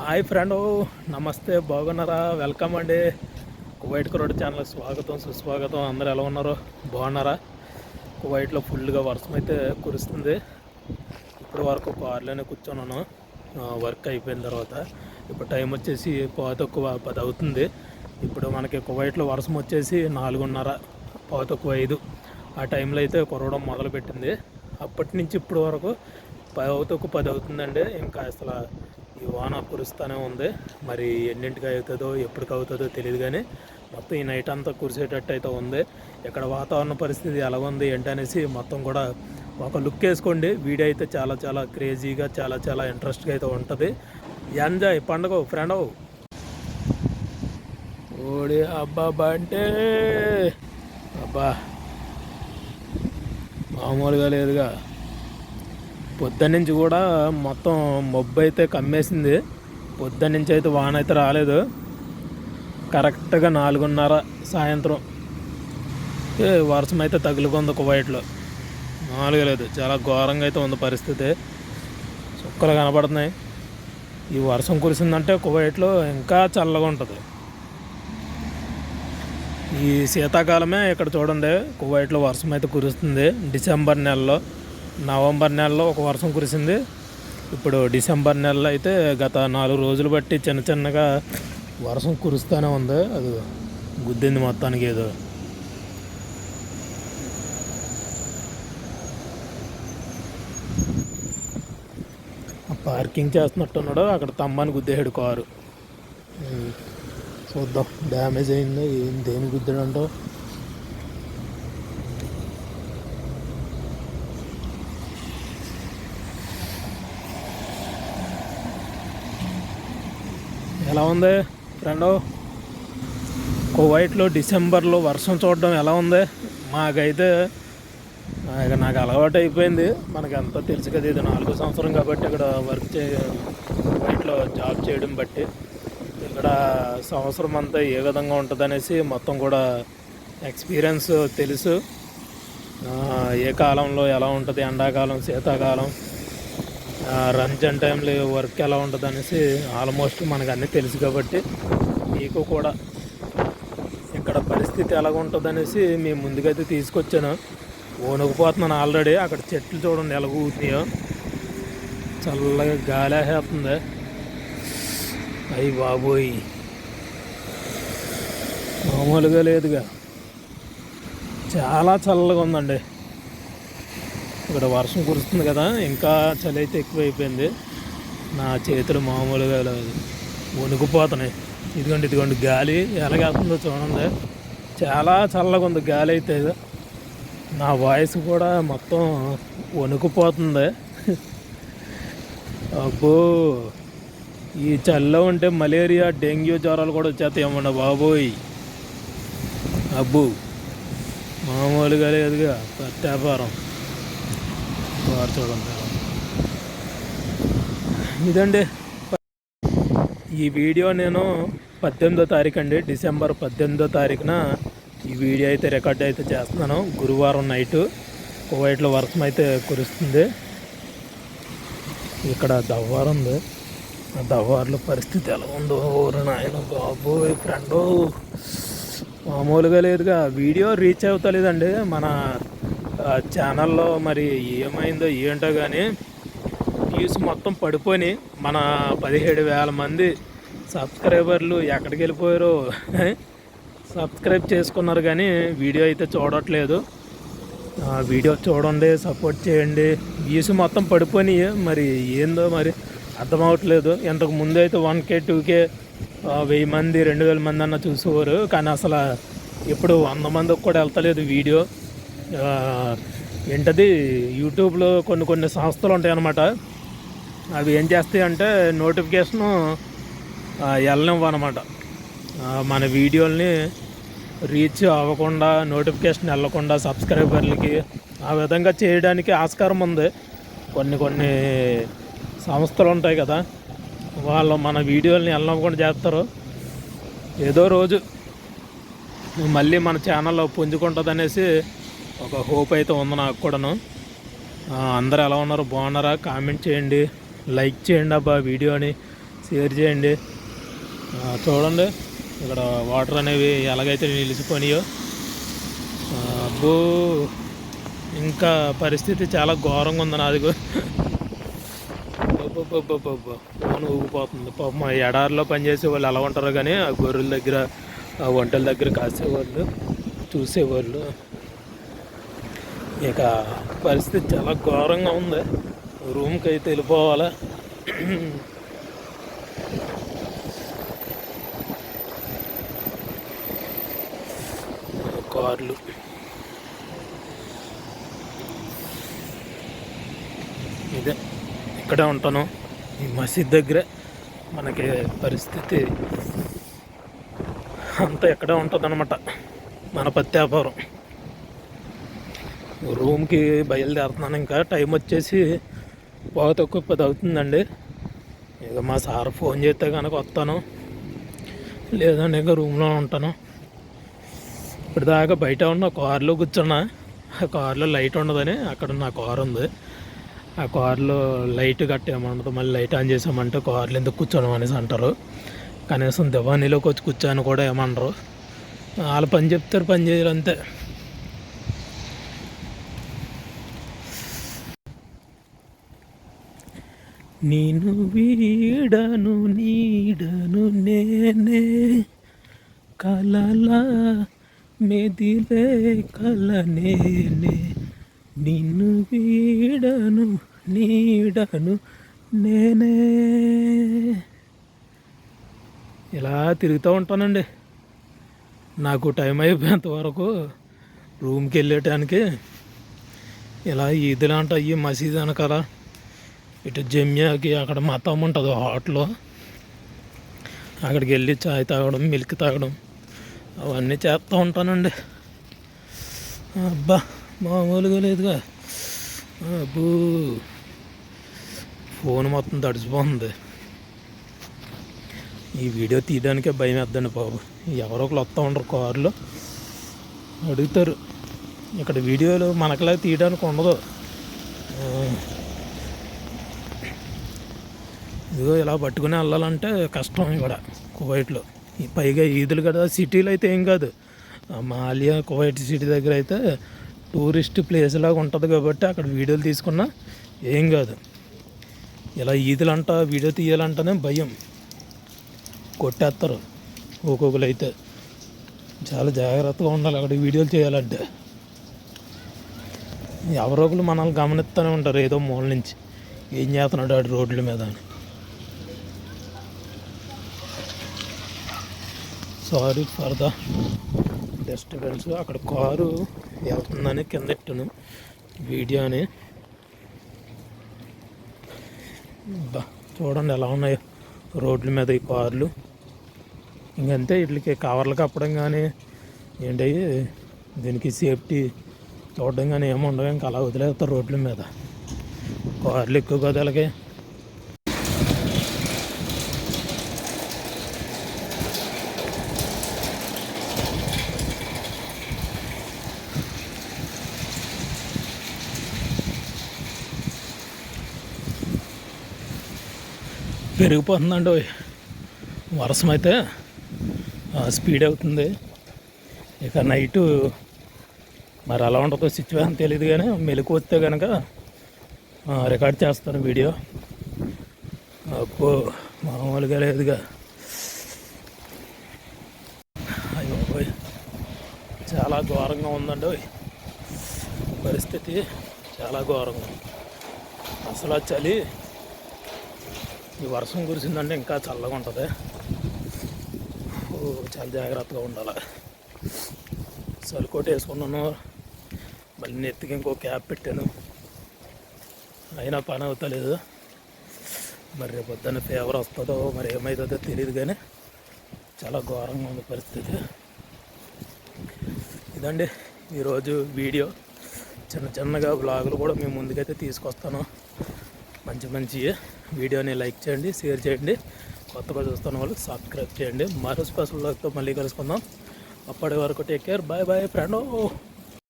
Hi friend నమస్తే బాగున్నారా? Welcome అండి. కువైట్ కురోడ్ ఛానల్ స్వాగతం సుస్వాగతం. అందరూ ఎలా ఉన్నారు? బాగున్నారా? కువైట్లో ఫుల్గా వర్షం అయితే కురుస్తుంది. ఇప్పటి వరకు కార్లోనే కూర్చున్నాను వర్క్ అయిపోయిన తర్వాత. ఇప్పుడు టైం వచ్చేసి పావు తక్కువ పది అవుతుంది. ఇప్పుడు మనకి కువైట్లో వర్షం వచ్చేసి నాలుగున్నర పావు తక్కువ ఐదు. ఆ టైంలో అయితే కురవడం మొదలుపెట్టింది. అప్పటి నుంచి ఇప్పటి వరకు పావు తక్కువ పది అవుతుందండి. ఇంకా అసలు ఈ వాన కురుస్తూనే ఉంది. మరి ఎన్నింటికి అవుతుందో ఎప్పటికి అవుతుందో తెలియదు కానీ మొత్తం ఈ నైట్ అంతా కురిసేటట్టు అయితే ఉంది. ఇక్కడ వాతావరణ పరిస్థితి ఎలా ఉంది ఏంటనేసి మొత్తం కూడా ఒక లుక్ వేసుకోండి. వీడియో అయితే చాలా చాలా క్రేజీగా చాలా చాలా ఇంట్రెస్ట్గా అయితే ఉంటుంది. ఎంజాయ్ పండుగ ఫ్రెండ్ ఓడి అబ్బా అంటే అబ్బా. మామూలుగా లేదుగా. పొద్దున్న నుంచి కూడా మొత్తం మబ్బు అయితే కమ్మేసింది. పొద్దున్న నుంచి అయితే వాన అయితే రాలేదు. కరెక్ట్గా నాలుగున్నర సాయంత్రం. వర్షం అయితే తగులుకుంది కువైట్లో మామూలుగా లేదు. చాలా ఘోరంగా అయితే ఉంది పరిస్థితి. చుక్కలు కనపడుతున్నాయి. ఈ వర్షం కురిసిందంటే కువైట్లో ఇంకా చల్లగా ఉంటుంది. ఈ శీతాకాలమే ఇక్కడ చూడండి. కువైట్లో వర్షం అయితే కురుస్తుంది. డిసెంబర్ నెలలో. నవంబర్ నెలలో ఒక వర్షం కురిసింది. ఇప్పుడు డిసెంబర్ నెలలో అయితే గత నాలుగు రోజులు బట్టి చిన్న చిన్నగా వర్షం కురుస్తూనే ఉంది. అది గుద్దింది మొత్తానికి ఏదో. ఆ పార్కింగ్ చేస్తున్నట్టున్నాడు. అక్కడ తమ్మని గుద్దేశాడు కారు. చూద్దాం. డ్యామేజ్ అయిందో? ఏం దేని గుద్దాడంటో. ఎలా ఉంది? ఫ్రెండ్ కువైట్లో డిసెంబర్లో వర్షం చూడడం ఎలా ఉంది? మాకైతే ఇక నాకు అలవాటు అయిపోయింది. మనకి అంతా తెలుసు కదా ఇది నాలుగో సంవత్సరం కాబట్టి ఇక్కడ వర్క్ చే కువైట్లో జాబ్ చేయడం బట్టి. ఇక్కడ సంవత్సరం అంతా ఏ విధంగా ఉంటుందనేసి మొత్తం కూడా ఎక్స్పీరియన్స్ తెలుసు. ఏ కాలంలో ఎలా ఉంటుంది? ఎండాకాలం శీతాకాలం రంజాన్ టైంలో వర్క్ ఎలా ఉంటుంది అనేసి ఆల్మోస్ట్ మనకు అన్నీ తెలుసు కాబట్టి మీకు కూడా ఇక్కడ పరిస్థితి ఎలాగ ఉంటుంది అనేసి మేము ముందుకైతే తీసుకొచ్చాను. వణుకుపోతున్నాను ఆల్రెడీ. అక్కడ చెట్లు చూడండి ఎలా ఊతున్నాయో చల్లగా గాలి వేస్తుంది. అయ్యి బాబోయ్. మామూలుగా లేదుగా. చాలా చల్లగా ఉందండి. ఇక్కడ వర్షం కురుస్తుంది కదా ఇంకా చలి అయితే ఎక్కువైపోయింది. నా చేతులు మామూలుగా లేదు వణుకుపోతున్నాయి. ఇదిగోండి ఇదిగోండి గాలి ఎలాగేస్తుందో చూడండి. చాలా చల్లగా ఉంది గాలి అయితే. నా వాయిస్ కూడా మొత్తం వణుకుపోతుంది. అబ్బో ఈ చలిలో ఉంటే మలేరియా డెంగ్యూ జ్వరాలు కూడా వచ్చేస్తాయేమన్నా బాబోయ్. అబ్బో మామూలుగా లేదుగా వ్యాపారం వారు చూడండి ఇదండి. ఈ వీడియో నేను పద్దెనిమిదో తారీఖు అండి. డిసెంబర్ పద్దెనిమిదో తారీఖున ఈ వీడియో అయితే రికార్డ్ అయితే చేస్తున్నాను. గురువారం నైటు కువైట్లో వర్షం అయితే కురుస్తుంది. ఇక్కడ దవ్వారు ఉంది. ఆ దవ్వారులో పరిస్థితి ఎలా ఉందో ఓరు నాయన బాబోయ్ ఫ్రెండు. మామూలుగా లేదుగా. వీడియో రీచ్ అవుతలేదండి. మన ఛానల్లో మరి ఏమైందో ఏంటో కానీ వ్యూస్ మొత్తం పడిపోయి మన పదిహేడు వేల మంది సబ్స్క్రైబర్లు ఎక్కడికి వెళ్ళిపోయారో సబ్స్క్రైబ్ చేసుకున్నారు కానీ వీడియో అయితే చూడట్లేదు. వీడియో చూడండి సపోర్ట్ చేయండి. వ్యూస్ మొత్తం పడిపోయి మరి ఏందో మరి అర్థం అవ్వట్లేదు ఇంతకు ముందు అయితే వన్ కే టూ కే వెయ్యి మంది రెండు వేల మంది అన్న చూసేవారు. కానీ అసలు ఇప్పుడు వంద మందికి కూడా వెళ్తలేదు వీడియో. ఏంటది? యూట్యూబ్లో కొన్ని కొన్ని సంస్థలు ఉంటాయన్నమాట. అవి ఏం చేస్తాయి అంటే నోటిఫికేషను వెళ్ళనివ్వనమాట మన వీడియోల్ని రీచ్ అవ్వకుండా నోటిఫికేషన్ వెళ్ళకుండా సబ్స్క్రైబర్లకి ఆ విధంగా చేయడానికి ఆస్కారం ఉంది. కొన్ని కొన్ని సంస్థలు ఉంటాయి కదా వాళ్ళు మన వీడియోల్ని వెళ్ళనివ్వకుండా చేస్తారు. ఏదో రోజు మళ్ళీ మన ఛానల్లో పుంజుకుంటుంది అనేసి ఒక హోప్ అయితే ఉంది నాకు కూడాను. అందరు అందరూ ఎలా ఉన్నారు? బాగున్నారా? కామెంట్ చేయండి. లైక్ చేయండి అబ్బా వీడియోని. షేర్ చేయండి. చూడండి ఇక్కడ వాటర్ అనేవి ఎలాగైతే నిలిచిపోయినాయో. అబ్బో ఇంకా పరిస్థితి చాలా ఘోరంగా ఉంది నాది కూ- ఫోన్ ఊగిపోతుంది. పాపం మా ఎడారిలో పనిచేసే వాళ్ళు ఎలా ఉంటారో కానీ ఆ గొర్రెల దగ్గర ఆ వంటల దగ్గర కాసేవాళ్ళు చూసేవాళ్ళు. ఇక పరిస్థితి చాలా ఘోరంగా ఉంది. రూమ్కి అయితే వెళ్ళిపోవాలా. కార్లు. ఇదే ఇక్కడే ఉంటాను. ఈ మసీద్ దగ్గరే మనకి పరిస్థితి అంతా ఎక్కడే ఉంటుంది అనమాట మన వ్యాపారం రూమ్కి బయలుదేరుతున్నాను. ఇంకా టైం వచ్చేసి బాగా తక్కువ పది అవుతుందండి. ఇక మా సార్ ఫోన్ చేస్తే కనుక వస్తాను. లేదండి ఇంకా రూమ్లో ఉంటాను. ఇప్పటిదాకా బయట ఉన్న కారులో కూర్చున్నా. ఆ కారులో లైట్ ఉండదని అక్కడ నా కారు ఉంది. ఆ కారులో లైట్ కట్టేయమంటుంది. మళ్ళీ లైట్ ఆన్ చేసామంటే కార్లు ఎందుకు కూర్చోను అనేసి అంటారు. కనీసం దివానీలోకి వచ్చి కూర్చోని కూడా ఏమనరు వాళ్ళు పని చెప్తారు పని చేయాలంతే నేను వీడను నీడను నేనే. కలలా మెదిలే కల నేనే. నిన్ను వీడను నీడను నేనే. ఇలా తిరుగుతూ ఉంటానండి. నాకు టైం అయిపోయేంత వరకు రూమ్కి వెళ్ళేటానికి ఇలా ఈదులాంటి అయ్యి మసీదు వెనకాల ఇటు జమ్యాకి అక్కడ మతం ఉంటుంది హోటల్లో అక్కడికి వెళ్ళి చాయ్ తాగడం మిల్క్ తాగడం అవన్నీ చేస్తూ ఉంటానండి. అబ్బా మామూలుగా లేదుగా. అబ్బూ ఫోన్ మొత్తం తడిచిపోతుంది ఈ వీడియో తీయడానికే భయం వేద్దండి బాబు. ఎవరో ఒకరు వస్తూ ఉంటారు కారులో. అడుగుతారు. ఇక్కడ వీడియోలు మనకలా తీయడానికి ఉండదు. ఇదిగో ఇలా పట్టుకుని వెళ్ళాలంటే కష్టం ఇక్కడ కువైట్లో. ఈ పైగా ఈదులు కదా సిటీలో అయితే ఏం కాదు. మాలియా కువైట్ సిటీ దగ్గర అయితే టూరిస్ట్ ప్లేస్ లాగా ఉంటుంది కాబట్టి అక్కడ వీడియోలు తీసుకున్నా ఏం కాదు. ఇలా ఈదులు అంట వీడియో తీయాలంటేనే భయం. కొట్టేస్తారు ఒక్కొక్కరు అయితే. చాలా జాగ్రత్తగా ఉండాలి అక్కడ వీడియోలు చేయాలంటే. ఎవరో ఒకరు మనల్ని గమనిస్తూనే ఉంటారు ఏదో మూల నుంచి. ఏం చేస్తున్నాడు ఆడు రోడ్ల మీద అని. Sorry for the disturbance. అక్కడ కారు వెళ్తుందని కింద వీడియోని వీడియో అని. బా చూడండి ఎలా ఉన్నాయో రోడ్ల మీద ఈ కార్లు. ఇంకంతే వీటికి కవర్లు కప్పడం కానీ ఏంటి దీనికి సేఫ్టీ చూడడం కానీ ఏమి ఉండవు. ఇంకా అలా వదిలేస్తారు రోడ్ల మీద. కార్లు ఎక్కువ కదా పెరిగిపోతుందండి ఓయ్. వర్షం అయితే స్పీడ్ అవుతుంది ఇక నైటు మరి అలా ఉంటుందో సిచ్యువేషన్ తెలియదు కానీ మెలకు వస్తే కనుక రికార్డ్ చేస్తాను వీడియో అప్పు మామూలుగా లేదుగా అయ్యో చాలా ఘోరంగా ఉందండి ఓయ్. పరిస్థితి చాలా ఘోరంగా ఉంది. అసలు చలి ఈ వర్షం కురిసిందంటే ఇంకా చల్లగా ఉంటుంది. ఓ, చాలా జాగ్రత్తగా ఉండాలి. సరికోట వేసుకున్నాను. మళ్ళీ నెత్తికి ఇంకో క్యాప్ పెట్టాను. అయినా పని అవుతలేదు. మరి రేపు పొద్దున్న ఫేవర్ వస్తుందో మరి ఏమవుతుందో తెలియదు కానీ చాలా ఘోరంగా ఉంది పరిస్థితి. ఇదండి ఈరోజు వీడియో. చిన్న చిన్నగా బ్లాగులు కూడా మేము ముందుకైతే తీసుకొస్తాను. మంచి మంచి వీడియోని లైక్ చేయండి షేర్ చేయండి. కొత్తగా చూస్తున్న వాళ్ళు సబ్స్క్రైబ్ చేయండి. మరో స్పెషల్ మళ్ళీ కలుసుకుందాం. అప్పటి వరకు take care bye bye friend